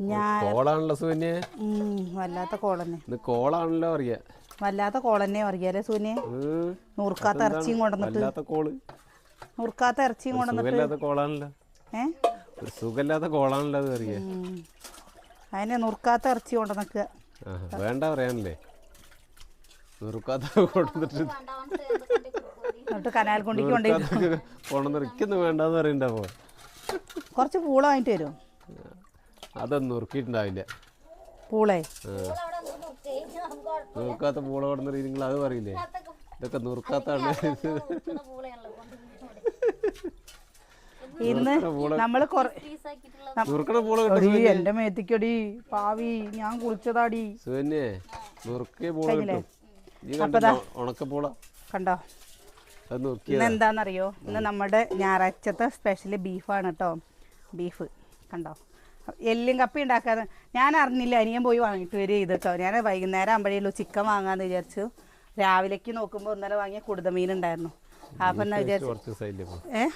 ഞാൻ കോളാണല്ലോ സൂന്യ. വല്ലാത്ത കോളന്നെ. ഇത് കോളാണല്ലോ അറിയാ. വല്ലാത്ത കോളന്നെ അറിയാലേ സൂന്യ? നൂർക്കാത്ത നുറുക്കാത്ത ഇറച്ചിയും കൊണ്ടുവന്നിട്ട്. വല്ലാത്ത കോൾ. നുറുക്കാത്ത ഇറച്ചിയും കൊണ്ടുവന്നിട്ട്. കോളാണല്ലോ. ഏ? ഒരു സുഖമില്ലാത്ത കോളാണല്ലോ അത് അറിയാ. അതിനെ നുറുക്കാത്ത ഇറച്ചി കൊണ്ടുവന്നിക്കുക വേണ്ട പറയാനല്ലേ. നുറുക്കാത്ത കൊണ്ടുവന്നിട്ട്. എന്നിട്ട് കനാൽ കൊണ്ടിക്ക് കൊണ്ടേ കൊണ്ടുവന്ന് ഇരിക്കുന്നു വേണ്ടെന്ന് പറയണ്ടാവോ? കുറച്ച് പൂള വാങ്ങിട്ട് വരും. അതൊന്നും നുറുക്കിയിട്ടുണ്ടാവില്ല പൂളേ? നുറുക്കാത്ത പൂള കൊണ്ടുവന്ന് നിങ്ങൾ അത് പറയില്ലേ? ഇതൊക്കെ നുറുക്കാത്താണ്. ഇന്ന് നമ്മൾ കൊറേ നുറുക്കണ പൂള കിട്ടും എടീ, എന്റെ മേത്തിക്കടി പാവി ഞാൻ കുളിച്ചതാടി. നുറുക്കിയ പൂള കിട്ടും. കണ്ടോ? ഇന്ന് എന്താണെന്നറിയോ ഇന്ന് നമ്മുടെ ഞായറാഴ്ചത്തെ സ്പെഷ്യൽ ബീഫാണ് കേട്ടോ ബീഫ് കണ്ടോ? എല്ലും കപ്പി ഉണ്ടാക്കാതെ ഞാൻ അറിഞ്ഞില്ല അനിയൻ പോയി വാങ്ങിയിട്ട് വരിക ചെയ്തിട്ടോ ഞാൻ വൈകുന്നേരം ആകുമ്പോഴേയുള്ളൂ ചിക്കൻ വാങ്ങാന്ന് വിചാരിച്ചു. രാവിലേക്ക് നോക്കുമ്പോൾ ഇന്നലെ വാങ്ങിയ കുടുതമീൻ ഉണ്ടായിരുന്നു. അപ്പം എന്നാ വിചാരിച്ചു? ഏ?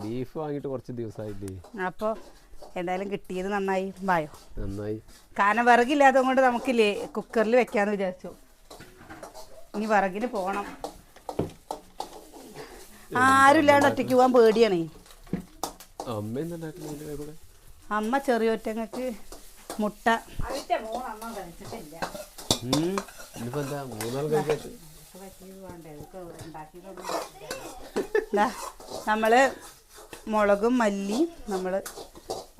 ബീഫ് വാങ്ങിയിട്ട് കുറച്ച് ദിവസമായില്ലേ അപ്പോൾ എന്തായാലും കിട്ടിയത് നന്നായി. വായോ നന്നായി. കാരണം വിറകില്ലാത്തത് കൊണ്ട് നമുക്കില്ലേ കുക്കറിൽ വെക്കാന്ന് വിചാരിച്ചു. ഇനി വിറകിന് പോണം. ആരും ഇല്ലാണ്ട് ഒറ്റയ്ക്ക് പോകാൻ പേടിയാണേ. അമ്മ അമ്മ ചെറിയൊറ്റങ്ങൾക്ക് മുട്ട. നമ്മൾ മുളകും മല്ലിയും നമ്മൾ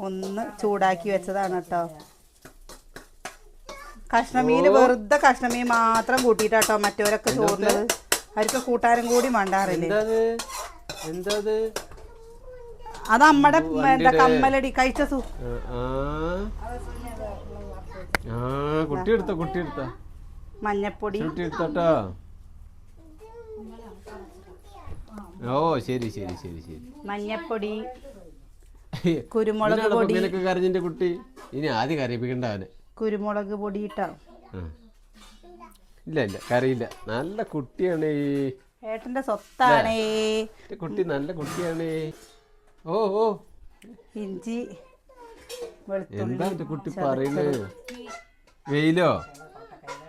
ഒന്ന് ചൂടാക്കി വെച്ചതാണ് കേട്ടോ കഷ്ണമീൻ വെറുതെ കഷ്ണമീൻ മാത്രം കൂട്ടിയിട്ടാട്ടോ മറ്റവരൊക്കെ ചോറിനത്. അവർക്ക് കൂട്ടാനും കൂടി മണ്ടാറില്ലേ? എന്താ അത്? നമ്മടെ എന്താ കമ്മലടി കഴിച്ച സു ആ, കുട്ടി എടുത്ത കുട്ടി എടുത്ത മഞ്ഞപ്പൊടി. കുട്ടി എടുത്തോട്ടോ ഓ ശരി ശരി ശരി ശരി. മഞ്ഞപ്പൊടി കുരുമുളക് പൊടി. കറിഞ്ഞിന്റെ കരഞ്ഞിന്റെ കുട്ടി? ഇനി ആദ്യം കരയിപ്പിക്കണ്ട അവനെ. കുരുമുളക് പൊടി ഇട്ടോ. ഇല്ല ഇല്ല കരയില്ല. നല്ല കുട്ടിയാണേ. ഏട്ടന്റെ സ്വത്താണേ. കുട്ടി നല്ല കുട്ടിയാണ്. ഓ ഓ. ഇഞ്ചി എന്താ എന്റെ കുട്ടി പറയുന്നത് വെയിലോ?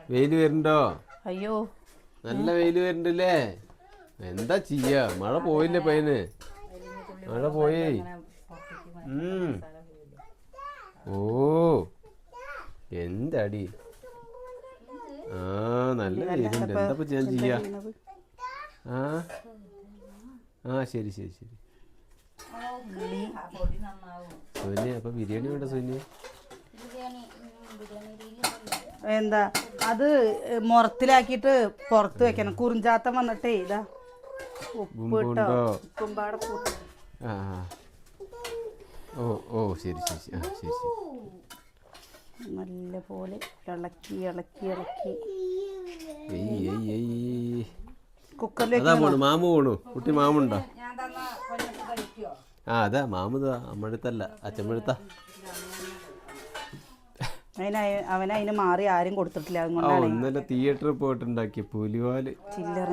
വെയിൽ വരുന്നുണ്ടോ? അയ്യോ. നല്ല വെയിൽ വരുന്നുണ്ടല്ലേ? എന്താ ചെയ്യാ? മഴ പോയില്ലേ പയ്യന് മഴ പോയി. ഓ. എന്താടി? ആ നല്ല വെയിലുണ്ട്. എന്താ ഞാൻ ചെയ്യാ? ആ. ആ ശരി ശരി ശരി. സുനി അപ്പൊ ബിരിയാണി വേണ്ട സുനി എന്താ? അത് മുറത്തിലാക്കിയിട്ട് പുറത്ത് വെക്കണം. കുറിഞ്ചാത്തം വന്നിട്ടേ ഇതാ. ഓ ഓ ശരി ശരി ശരി. ആ ശരി ശരി. നല്ല പോലെ ഇളക്കി ഇളക്കി. ഇളക്കി കുക്കറിലേക്ക് മാമു പോണു. കുട്ടി മാമുണ്ടോ? ആ അതാ മാമുതാ അമ്മഴുത്തല്ല അച്ഛമ്മടുത്ത. അതിന് അവന് അതിന് മാറി ആരും കൊടുത്തിട്ടില്ല അതുകൊണ്ടാണ്. ഇന്നലെ തിയേറ്ററിൽ പോയിട്ടുണ്ടാക്കിയ പുലിവാൽ. ചില്ലറ.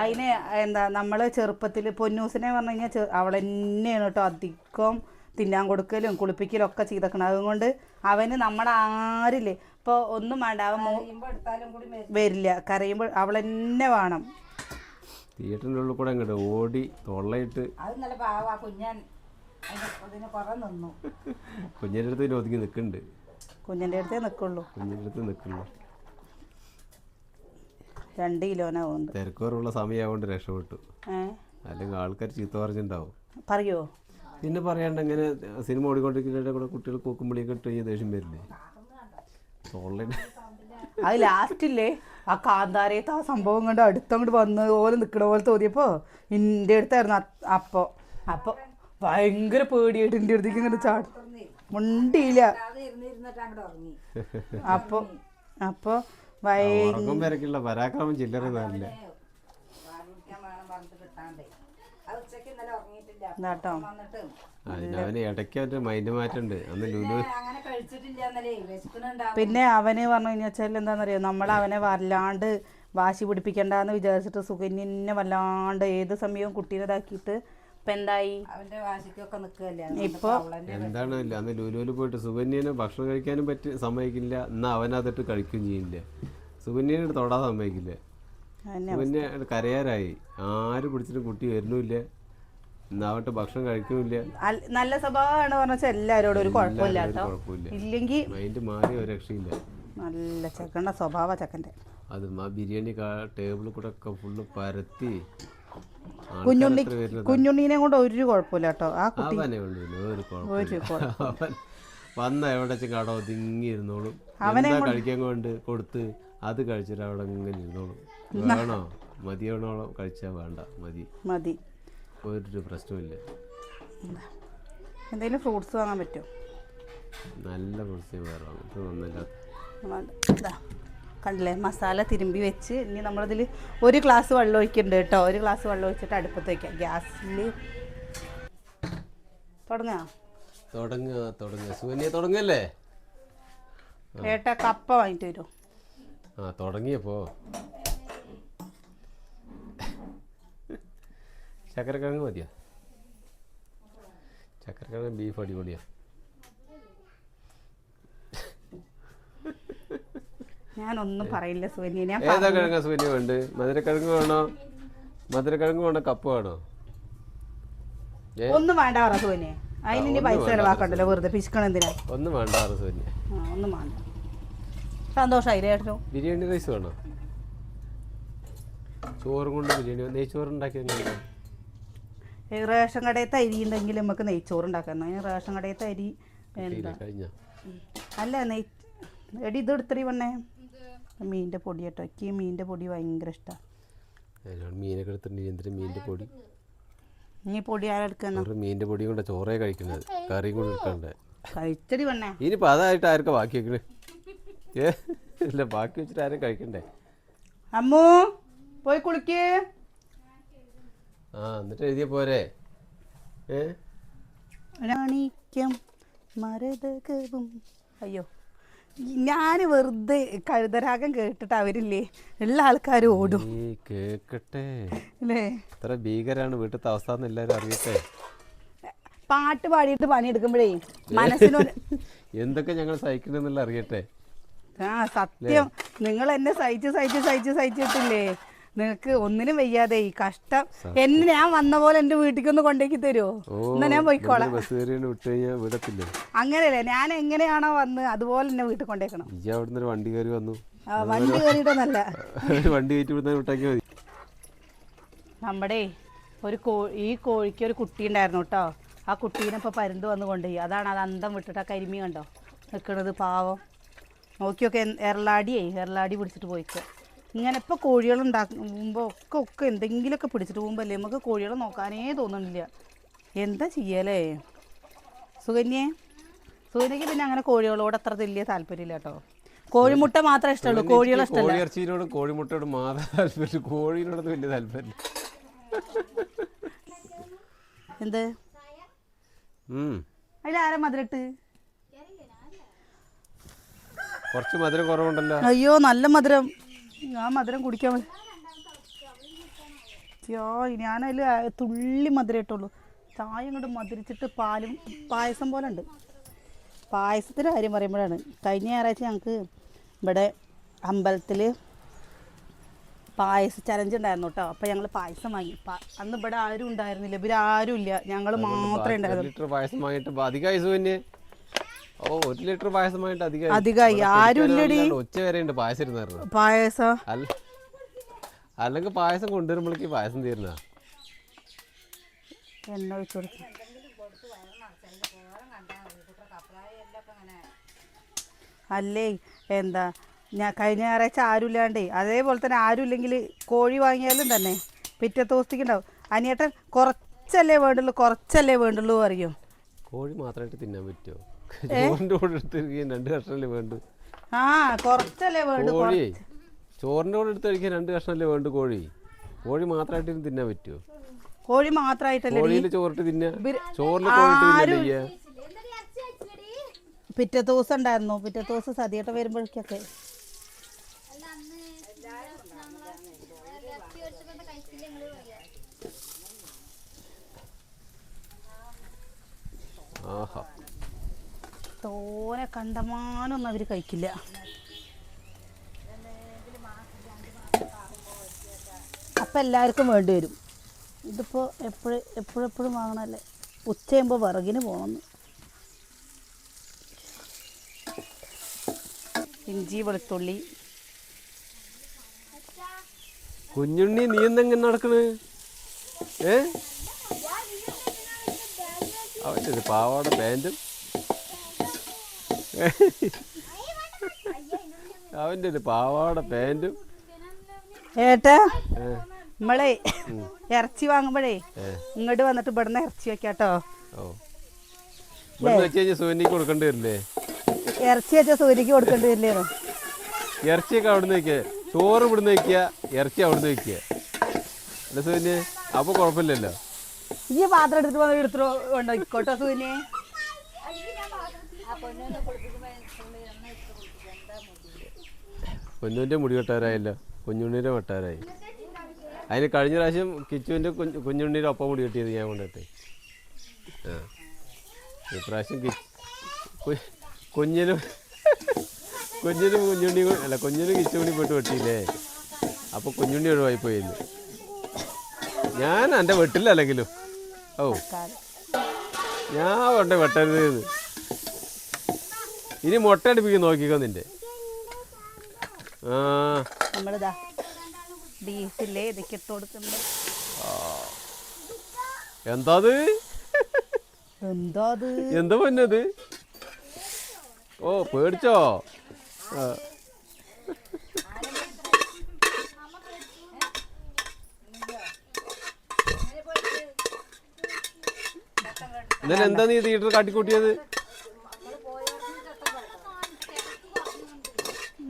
അതിന് എന്താ നമ്മൾ ചെറുപ്പത്തിൽ പൊന്നൂസിനെ പറഞ്ഞു കഴിഞ്ഞാൽ അവൾ തന്നെയാണ് കേട്ടോ അധികം തിന്നാൻ കൊടുക്കലും കുളിപ്പിക്കലും ഒക്കെ ചെയ്തേക്കണം അതുകൊണ്ട് അവന് നമ്മുടെ ആരില്ലേ? ഇപ്പോൾ ഒന്നും വേണ്ട അവൻ വരില്ല. കരയുമ്പോൾ അവൾ തന്നെ വേണം. തിയേറ്ററിന്റെ ഉള്ളിൽ കൂടെ അങ്ങോട്ട് ഓടി തൊള്ളയിട്ട് അത് നല്ല പാവാ കുഞ്ഞൻ. കുറെ നിന്നു. കുഞ്ഞിന്റെ അടുത്ത് പിന്നെ ഒതുങ്ങി നിൽക്കുന്നുണ്ട് കുഞ്ഞിന്റെ അടുത്തേ നിൽക്കുള്ളൂ. കുഞ്ഞിന്റെ അടുത്ത് നിൽക്കുള്ളൂ രണ്ട് കിലോനാവുന്നുണ്ട്. ഉണ്ട് തിരക്കുറവുള്ള സമയമാകൊണ്ട് രക്ഷപ്പെട്ടു. അല്ലെങ്കിൽ ആൾക്കാർ ചീത്ത പറഞ്ഞിട്ടുണ്ടാവും പറയോ? പിന്നെ പറയാണ്ട് ഇങ്ങനെ സിനിമ ഓടിക്കൊണ്ടിരിക്കുന്നതിന്റെ കൂടെ കുട്ടികൾ കൂക്കുമ്പോഴേക്ക് കഴിഞ്ഞാൽ ദേഷ്യം വരില്ലേ? തൊള്ളയുടെ അത് ലാസ്റ്റില്ലേ ആ കാന്താരയത്ത് ആ സംഭവം കണ്ട് അടുത്തങ്ങോട്ട് വന്ന് പോലെ നിൽക്കണ പോലെ തോന്നിയപ്പോ ഇന്റെ അടുത്തായിരുന്നു അപ്പൊ. അപ്പൊ ഭയങ്കര പേടിയായിട്ട് എന്റെ അടുത്തേക്ക് ഇങ്ങനെ ചാടും. മുണ്ടിയില്ല. അപ്പൊ അപ്പൊ ഭയ ഉറക്കം വരക്കുള്ള പരാക്രമം ചില്ലറ നല്ല അതിനവന് ഇടയ്ക്ക് അവന്റെ മൈൻഡ് മാറ്റുണ്ട് അന്ന് ലുലു പിന്നെ അവന് പറഞ്ഞു കഴിഞ്ഞാൽ എന്താണെന്നറിയോ നമ്മൾ അവനെ വല്ലാണ്ട് വാശി പിടിപ്പിക്കണ്ടെന്ന് വിചാരിച്ചിട്ട് സുകന്യനെ വല്ലാണ്ട് ഏത് സമയവും കുട്ടീനെ ഇതാക്കിയിട്ട് ഇപ്പൊ എന്തായി? അവന്റെ വാശിക്കൊക്കെ നിൽക്കുകയല്ലേ ഇപ്പൊ എന്താണ് അന്ന് ലുലുവിൽ പോയിട്ട് സുകന്യനെ ഭക്ഷണം കഴിക്കാനും പറ്റി സമ്മതിക്കില്ല. എന്നാ അവനതിട്ട് കഴിക്കുകയും ചെയ്യില്ല. സുകന്യനെ തൊടാൻ സമ്മതിക്കില്ല. സുകന്യ കരയാരായി ആര് പിടിച്ചിട്ടും കുട്ടി വരുന്നുമില്ല. എന്നാവട്ടെ ഭക്ഷണം കഴിക്കുന്നില്ല. നല്ല സ്വഭാവമാണ് പറഞ്ഞാൽ എല്ലാവരോടും ഒരു കുഴപ്പമില്ല. കേട്ടോ ഇല്ലെങ്കിൽ മൈൻഡ് മാറി ഒരു രക്ഷയില്ല. നല്ല ചെക്കന്റെ സ്വഭാവ ചെക്കന്റെ. അത് ആ ബിരിയാണി ടേബിൾ കൂടെ ഒക്കെ ഫുള്ള് പരത്തി കുഞ്ഞുണ്ണി കുഞ്ഞുണ്ണീനെ കൊണ്ട് ഒരു കുഴപ്പമില്ല കേട്ടോ ആ കുട്ടി ഒരു വന്ന എവിടെ കട ഒതുങ്ങി ഇരുന്നോളും. അവനെ കഴിക്കാൻ കൊണ്ട് കൊടുത്ത് അത് കഴിച്ചിട്ട് അവിടെ ഇങ്ങനെ ഇരുന്നോളും. വേണോ? മതിയാണോ കഴിച്ചാൽ വേണ്ട. മതി. മതി. ഒരു പ്രശ്നമില്ല എന്തെങ്കിലും ഫ്രൂട്ട്സ് വാങ്ങാൻ പറ്റുമോ? നല്ല ഫ്രൂട്ട്സ് വേറെ ഇത് ഒന്നല്ല കണ്ടില്ലേ? മസാല തിരുമ്പി വെച്ച് ഇനി നമ്മളിതിൽ ഒരു ഗ്ലാസ് വെള്ളം ഒഴിക്കുന്നുണ്ട് കേട്ടോ. ഒരു ഗ്ലാസ് വെള്ളം ഒഴിച്ചിട്ട് അടുപ്പത്ത് വയ്ക്കാം ഗ്യാസിൽ തുടങ്ങാം? തുടങ്ങുക തുടങ്ങുക സുകന്യ തുടങ്ങല്ലേ? ഏട്ടാ കപ്പ വാങ്ങിട്ട് വരുമോ ആ തുടങ്ങിയപ്പോ ചക്കരക്കിഴങ്ങ് മതിയോ? ചക്കരക്കിഴങ്ങ് ബീഫ് അടിപൊളിയാ. ഞാനൊന്നും പറയില്ല സുവന്യ ഞാൻ ഏതാ കിഴങ്ങ് സുകന്യ വേണ്ട മധുരക്കിഴങ്ങ് വേണോ? മധുരക്കിഴങ്ങ് വേണോ കപ്പ് വേണോ? ഒന്നും വേണ്ട പറ സുവന്യ അതിന് പൈസ ചെലവാക്കണ്ടല്ലോ വെറുതെ പിശുക്കണം എന്തിനാ? ഒന്നും വേണ്ട പറ ആ ഒന്നും വേണ്ട. സന്തോഷമായി ഏട്ടനോ? ബിരിയാണി റൈസ് വേണോ? ചോറും കൊണ്ട് ബിരിയാണി നെയ്ച്ചോറ് ഉണ്ടാക്കിയ ഈ റേഷൻ കടയത്തെ അരി ഉണ്ടെങ്കിൽ നമുക്ക് നെയ്ച്ചോറ് ഉണ്ടാക്കാം. അതിന് റേഷൻ കടയത്തെ അരി എന്താ? അല്ല നെയ് എടി ഇത് എടുത്തടി വണ്ണേ മീനിന്റെ പൊടി കേട്ടോ. എനിക്ക് മീന്റെ മീനിന്റെ പൊടി ഭയങ്കര ഇഷ്ടമാണ് മീനൊക്കെ എടുത്തിട്ടുണ്ട്. എന്തിനാ പൊടി? ഇനി പൊടി ആരെടുക്കുന്ന ഒരു പൊടി കൊണ്ട് ചോറേ കഴിക്കുന്നത്. കറിയും കൂടെ എടുക്കണ്ടേ? കഴിച്ചടി വണ്ണേ ഇനിയിപ്പോൾ അതായിട്ട് ആർക്കാ ബാക്കി വെക്കണേ? ഏ? ഇല്ല ബാക്കി വെച്ചിട്ട് ആരും കഴിക്കണ്ടേ? അമ്മു പോയി കുളിക്ക്. ആ എന്നിട്ട് എഴുതിയ പോരെ. ഏ? മരതകവും. അയ്യോ. ഞാൻ വെറുതെ കഴുതരാഗം കേട്ടിട്ട് അവരില്ലേ? എല്ലാ ആൾക്കാരും ഓടും. കേക്കട്ടെ. അല്ലേ ഇത്ര ഭീകരാണ് വീട്ടിലത്തെ അവസ്ഥ എന്ന് എല്ലാവരും അറിയട്ടെ. പാട്ട് പാടിയിട്ട് പണിയെടുക്കുമ്പോഴേ മനസ്സിനൊരു എന്തൊക്കെ ഞങ്ങൾ സഹിക്കണമെന്നുള്ള അറിയട്ടെ. ആ സത്യം. നിങ്ങൾ എന്നെ സഹിച്ച് സഹിച്ച് സഹിച്ച് സഹിച്ചിട്ടില്ലേ? നിങ്ങൾക്ക് ഒന്നിനും വയ്യാതെ ഈ കഷ്ടം. എന്നെ ഞാൻ വന്ന പോലെ എന്റെ വീട്ടിലേക്ക് കൊണ്ടേക്ക് തരുമോ എന്നാ ഞാൻ പോയിക്കോളാം. അങ്ങനെയല്ലേ ഞാൻ എങ്ങനെയാണോ വന്ന് അതുപോലെ എന്നെ വീട്ടിൽ കൊണ്ടേക്കണം. വണ്ടി കയറി വന്നു. വണ്ടി കയറിയിട്ടൊന്നല്ല വണ്ടി കയറ്റി നമ്മുടെ ഒരു കോ ഈ കോഴിക്ക് ഒരു കുട്ടി ഉണ്ടായിരുന്നു കേട്ടോ. ആ കുട്ടീനെ ഇപ്പോൾ പരുന്ത് വന്ന് കൊണ്ടുപോയി. അതാണ് അത് അന്തം വിട്ടിട്ട് ആ കരിമി കണ്ടോ? നിൽക്കണത് പാവം. നോക്കിയൊക്കെ എറലാടിയേ എറലാടി പിടിച്ചിട്ട് പോയിക്കോ. ഇങ്ങനെ ഇപ്പോൾ കോഴികൾ ഉണ്ടാക്കുമ്പോൾ ഒക്കെ ഒക്കെ എന്തെങ്കിലുമൊക്കെ പിടിച്ചിട്ട് പോകുമ്പോൾ അല്ലേ നമുക്ക് കോഴികളെ നോക്കാനേ തോന്നുന്നില്ല. എന്താ ചെയ്യലേ? സുകന്യേ? സുകന്യക്ക് പിന്നെ അങ്ങനെ കോഴികളോട് അത്ര വലിയ താല്പര്യമില്ല കേട്ടോ. കോഴിമുട്ട മാത്രമേ ഇഷ്ടമുള്ളൂ. കോഴികളെ ഇഷ്ടമല്ല. കോഴിമുട്ടയോട് കോഴിമുട്ടയോടും മാത്രം താല്പര്യം കോഴീനോടൊന്നും വലിയ താല്പര്യം എന്ത്? അതിലാരാ മധുരട്ട്? കുറച്ച് മധുരം കുറവുണ്ടല്ലോ. അയ്യോ നല്ല മധുരം. ഞാൻ മധുരം കുടിക്കാൻ അയ്യോ ഞാനതിൽ തുള്ളി മധുരം ഇട്ടുള്ളൂ. ചായ ഇങ്ങോട്ട് മധുരിച്ചിട്ട് പാലും പായസം പോലെ ഉണ്ട്. പായസത്തിന്റെ കാര്യം പറയുമ്പോഴാണ്. കഴിഞ്ഞ ഞായറാഴ്ച ഞങ്ങൾക്ക് ഇവിടെ അമ്പലത്തിൽ പായസ ചലഞ്ച് ഉണ്ടായിരുന്നു കേട്ടോ അപ്പം ഞങ്ങൾ പായസം വാങ്ങി. അന്ന് ഇവിടെ ആരും ഉണ്ടായിരുന്നില്ല. ഇവരാരും ഇല്ല ഞങ്ങൾ മാത്രമേ ഉണ്ടായിരുന്നു ലിറ്റർ പായസം വാങ്ങിയിട്ട് അധികമായി സുകന്യെ ഓ ഒരു ലിറ്റർ പായസമായിട്ട് അധികം അധികമായി. ആരും ഇല്ലെടി. ഉച്ച വരെ ഉണ്ട് പായസം ഇരുന്നായിരുന്നു പായസം? അല്ല അല്ലെങ്കിൽ പായസം കൊണ്ടുവരുമ്പോഴേക്ക് പായസം തീരുന്ന എണ്ണ ഒഴിച്ചു കൊടുക്കും. അല്ലേ എന്താ ഞാൻ കഴിഞ്ഞ ഞായറാഴ്ച ആരുമില്ലാണ്ടേ അതേപോലെ തന്നെ ആരുമില്ലെങ്കിൽ കോഴി വാങ്ങിയാലും തന്നെ പിറ്റത്തെ ദിവസത്തേക്കുണ്ടാവും. അനിയേട്ടൻ കുറച്ചല്ലേ വേണ്ടുള്ളൂ കുറച്ചല്ലേ വേണ്ടുള്ളൂ അറിയോ കോഴി മാത്രമായിട്ട് തിന്നാൻ പറ്റുമോ? ചോറിന്റെ കൂടെ എടുത്ത് കഴിക്കാൻ രണ്ട് കഷ്ണല്ലേ വേണ്ടു ആ കുറച്ചല്ലേ വേണ്ടു കോഴി. ചോറിന്റെ കൂടെ എടുത്ത് കഴിക്കാൻ രണ്ട് കഷ്ണല്ലേ വേണ്ടു കോഴി? കോഴി മാത്രമായിട്ട് തിന്നാൻ പറ്റുമോ കോഴി മാത്രമായിട്ടല്ലേ കോഴിയിൽ ചോറിട്ട് തിന്നാ? ചോറിൽ കോഴിട്ട് പിറ്റത്തെ ദിവസം ഉണ്ടായിരുന്നു. പിറ്റത്തെ ദിവസം സതിയേട്ട വരുമ്പോഴേക്കൊക്കെ. തോനെ കണ്ടമാനൊന്നും അവർ കഴിക്കില്ല. അപ്പം എല്ലാവർക്കും വേണ്ടി വരും. ഇതിപ്പോൾ എപ്പോഴും എപ്പോഴെപ്പോഴും വാങ്ങണമല്ലേ ഉച്ചയാകുമ്പോൾ വിറകിന് പോകണമെന്ന് ഇഞ്ചി വെളുത്തുള്ളി. കുഞ്ഞുണ്ണി നീ എന്തെങ്ങനെ നടക്കണ്? ഏ? അവന്റെ പാവാട പാന്റും അവന്റെ ഒരു പാവാട പാന്റും ഏട്ടാ നമ്മളെ ഇറച്ചി വാങ്ങുമ്പോഴേ ഇങ്ങോട്ട് വന്നിട്ട് ഇവിടുന്ന് ഇറച്ചി വെക്കാട്ടോ. കൊടുക്കേണ്ടി വരില്ലേ? ഇറച്ചി വെച്ചാൽ സൂര്യക്ക് കൊടുക്കേണ്ടി വരില്ലേനോ ഇറച്ചിയൊക്കെ അവിടുന്ന് വെക്കുക ചോറ് ഇവിടുന്ന് വെക്കുക ഇറച്ചി അവിടുന്ന് വെക്കുക. അല്ല സൂര്യ അപ്പൊ കുഴപ്പമില്ലല്ലോ. ഈ പാത്രം എടുത്തിട്ട് എടുത്തിട്ട് കൊണ്ടോയിക്കോട്ടോ സൂര്യനെ കുഞ്ഞുവിന്റെ മുടി വെട്ടാരായില്ല കുഞ്ഞുണ്ണിയുടെ വെട്ടാരായി അതിന് കഴിഞ്ഞ പ്രാവശ്യം കിച്ചുവിന്റെ കുഞ്ഞു കുഞ്ഞുണ്ണിയുടെ ഒപ്പം മുടി കെട്ടിയത് ഞാൻ കൊണ്ടിട്ട്. ആ. ഇപ്രാവശ്യം കുഞ്ഞിനും കുഞ്ഞിനും കുഞ്ഞുണ്ണി അല്ല കുഞ്ഞിനും കിച്ചുണ്ണി പോയിട്ട് വെട്ടിയില്ലേ? അപ്പോൾ കുഞ്ഞുണ്ണി ഒഴിവായി പോയില്ല ഞാൻ എന്റെ വെട്ടില്ലല്ലെങ്കിലും ഓ ഞാൻ വേണ്ട വെട്ടരുത് ഇനി മുട്ട നോക്കിക്കോ നിന്റെ. ആ നമ്മളിതാ ബീഫില്ലേ ഇതൊക്കെ ഇട്ട് കൊടുക്കുന്നത് എന്താ പൊന്നത് ഓ പേടിച്ചോ. ഇന്നലെ എന്താ നീ തിയേറ്റർ കാട്ടിക്കൂട്ടിയത്?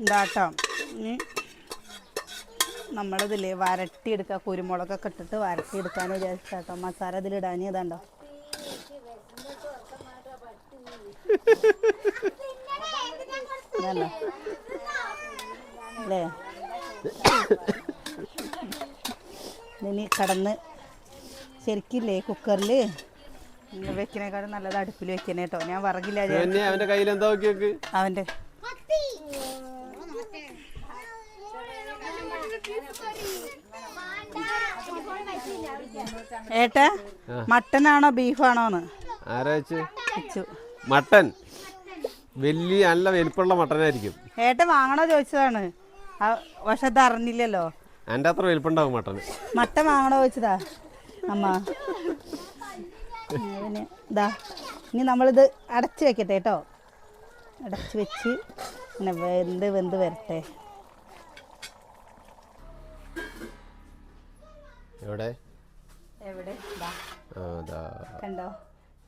ഇതാട്ടോ. ഇനി നമ്മളിതില്ലേ വരട്ടിയെടുക്കുക കുരുമുളകൊക്കെ ഇട്ടിട്ട് വരട്ടിയെടുക്കാന്ന് വിചാരിച്ചാട്ടോ മസാല ഇതിലിടാൻ ഇതാണ്ടോ? ഇതല്ലോ അല്ലേ? ഇനി കടന്ന് ശരിക്കില്ലേ കുക്കറിൽ വെക്കണേക്കാളും നല്ലത് അടുപ്പിൽ വെക്കണേട്ടോ. ഞാൻ വറകില്ല അവന്റെ കയ്യിൽ എന്താ അവന്റെ ഏട്ടാ മട്ടനാണോ ബീഫാണോന്ന് ആരാ വെച്ച് വെച്ചു മട്ടൻ. വലിയ നല്ല വലിപ്പമുള്ള മട്ടനായിരിക്കും. ഏട്ട വാങ്ങണോ ചോദിച്ചതാണ്. പക്ഷെ അത് അറിഞ്ഞില്ലല്ലോ. എന്റെ അത്ര വലിപ്പുണ്ടാവും മട്ടൻ. മട്ടൻ വാങ്ങണോ ചോദിച്ചതാ? അമ്മ. പിന്നെ ഇതാ ഇനി നമ്മളിത് അടച്ച് വെക്കട്ടെ കേട്ടോ. അടച്ച് വെച്ച് ഇങ്ങനെ വെന്ത് വെന്ത് വരട്ടെ. എവിടെ? എവിടെ? കണ്ടോ?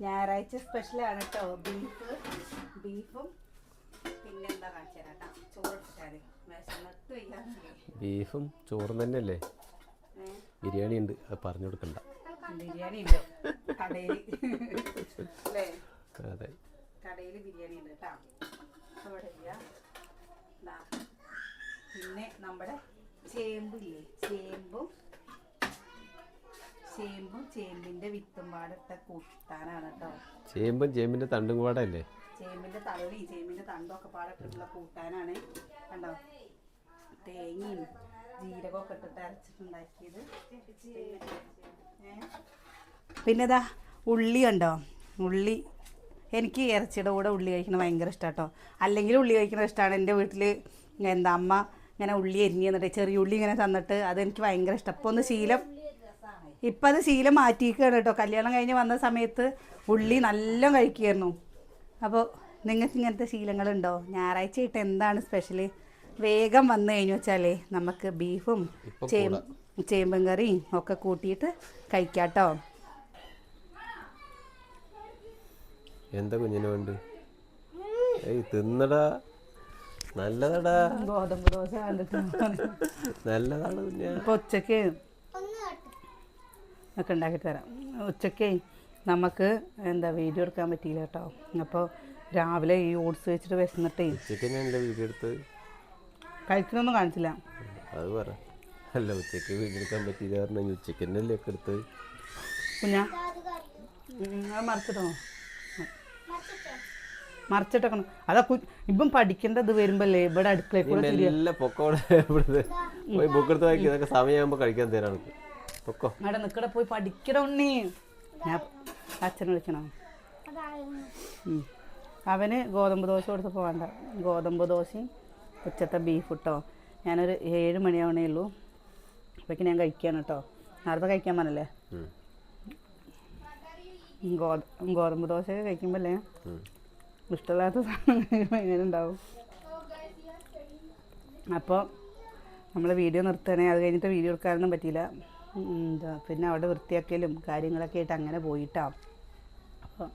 ഞായറാഴ്ച സ്പെഷ്യലാണ് കേട്ടോ ബീഫ് ബീഫും പിന്നെന്താ ചോറ് വിശന്നിട്ട് വയ്യാതെ ബീഫും ചോറും തന്നെയല്ലേ? ബിരിയാണി ഉണ്ട്. അത് പറഞ്ഞു കൊടുക്കണ്ട. ബിരിയാണി ഉണ്ട്. കടയിൽ അതെ. കടയിൽ ബിരിയാണി ഉണ്ട് കേട്ടോ. അവിടെ. പിന്നെ നമ്മുടെ ചേമ്പില്ലേ ചേമ്പും ചേമ്പും ചേമ്പിന്റെ വിത്തും പാടിട്ട കൂട്ടാനാണ് കേട്ടോ. ചേമ്പും ചേമ്പിന്റെ തണ്ടും കൂടെ അല്ലേ ചേമ്പിന്റെ തള്ളി ചേമ്പിന്റെ തണ്ടൊക്കെ പാടിട്ടുള്ള കൂട്ടാനാണ് കണ്ടോ? തേങ്ങയും ജീരകമൊക്കെ ഇട്ടിട്ട് അരച്ചിട്ടുണ്ടാക്കിയത്. പിന്നെതാ ഉള്ളി കണ്ടോ? ഉള്ളി എനിക്ക് ഇറച്ചിയുടെ കൂടെ ഉള്ളി കഴിക്കണ ഭയങ്കര ഇഷ്ടമാണ് കേട്ടോ അല്ലെങ്കിൽ ഉള്ളി കഴിക്കണ ഇഷ്ടമാണ് എന്റെ വീട്ടിൽ എന്താ അമ്മ ഇങ്ങനെ ഉള്ളി എരിഞ്ഞ് തന്നിട്ട് ചെറിയ ഉള്ളി ഇങ്ങനെ തന്നിട്ട് അതെനിക്ക് ഭയങ്കര ഇഷ്ടം. അപ്പോൾ ഒന്ന് ശീലം ഇപ്പം അത് ശീലം മാറ്റിയിരിക്കുകയാണ് കേട്ടോ. കല്യാണം കഴിഞ്ഞ് വന്ന സമയത്ത് ഉള്ളി നല്ല കഴിക്കുമായിരുന്നു അപ്പോൾ നിങ്ങൾക്ക് ഇങ്ങനത്തെ ശീലങ്ങളുണ്ടോ? ഞായറാഴ്ച ആയിട്ട് എന്താണ് സ്പെഷ്യൽ വേഗം വന്നു കഴിഞ്ഞു വെച്ചാലേ നമുക്ക് ബീഫും ചേമ്പ് ചേമ്പും കറിയും ഒക്കെ കൂട്ടിയിട്ട് കഴിക്കാം കേട്ടോ. എന്താ കുഞ്ഞിനെ വേണ്ടി ഏയ് തിന്നടാ. നല്ലതടാ. ഗോതമ്പ് ദോശ നല്ലതാണ് ഇപ്പൊ ഇപ്പോൾ ഉച്ചയ്ക്ക് ഒക്കെ ഉണ്ടാക്കി തരാം ഉച്ചയ്ക്ക് നമുക്ക് എന്താ വീഡിയോ എടുക്കാൻ പറ്റിയില്ല കേട്ടോ. അപ്പോൾ രാവിലെ ഈ ഓട്സ് വെച്ചിട്ട് വിശന്നിട്ടേ. ഉച്ചയ്ക്ക് വീഡിയോ എടുത്ത്? കഴിക്കണമൊന്നും കാണിച്ചില്ല. അത് പറ. അല്ല ഉച്ചയ്ക്ക് വീഡിയോ എടുക്കാൻ പറ്റിയില്ല പറഞ്ഞാൽ ഉച്ചയ്ക്ക് തന്നെ അല്ലേ ഒക്കെ എടുത്ത്? കുഞ്ഞാ മറിച്ചിട്ടോ? മറിച്ചിട്ടേക്കണം. അതാ കു ഇപ്പം പഠിക്കേണ്ടത് വരുമ്പല്ലേ ഇവിടെ അടുക്കളയിൽ കൂടെ പൊക്കോടെ ബുക്ക് എടുത്ത് സമയമാകുമ്പോൾ കഴിക്കാൻ തരാണ് പൊക്കോ. പോയി പഠിക്കട ഉണ്ണി. ഞാൻ അച്ഛനെ വിളിക്കണം? ഉം. അവന് ഗോതമ്പ് ദോശ കൊടുത്തപ്പോൾ വേണ്ട ഗോതമ്പ് ദോശയും ഉച്ചത്തെ ബീഫ് കേട്ടോ ഞാനൊരു ഏഴ് മണിയാവണേ ഉള്ളൂ. അപ്പോഴേക്ക് ഞാൻ കഴിക്കുകയാണ് കേട്ടോ. നേരത്തെ കഴിക്കാൻ പറഞ്ഞല്ലേ. ഗോത ഗോതമ്പ് ദോശയൊക്കെ കഴിക്കുമ്പോൾ അല്ലേ ഇഷ്ടമില്ലാത്ത സാധനം എങ്ങനെ ഉണ്ടാവും? അപ്പോൾ നമ്മൾ വീഡിയോ നിർത്തണേ. അത് കഴിഞ്ഞിട്ട് വീഡിയോ എടുക്കാനൊന്നും പറ്റിയില്ല. എന്താ പിന്നെ അവിടെ വൃത്തിയാക്കലും കാര്യങ്ങളൊക്കെ ആയിട്ട് അങ്ങനെ പോയിട്ടാണ് അപ്പോൾ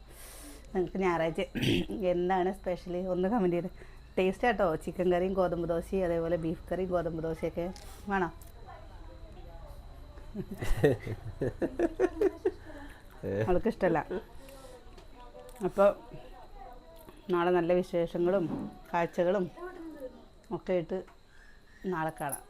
നിങ്ങൾക്ക് ഞായറാഴ്ച എന്താണ് സ്പെഷ്യലി ഒന്ന് കമന്റ് ചെയ്ത് ടേസ്റ്റ് ആട്ടോ. ചിക്കൻ കറിയും ഗോതമ്പ് ദോശയും അതേപോലെ ബീഫ് കറിയും ഗോതമ്പ് ദോശയൊക്കെ വേണോ? അവൾക്ക് ഇഷ്ടമല്ല അപ്പോൾ നാളെ നല്ല വിശേഷങ്ങളും കാഴ്ചകളും ഒക്കെ ആയിട്ട് നാളെ കാണാം.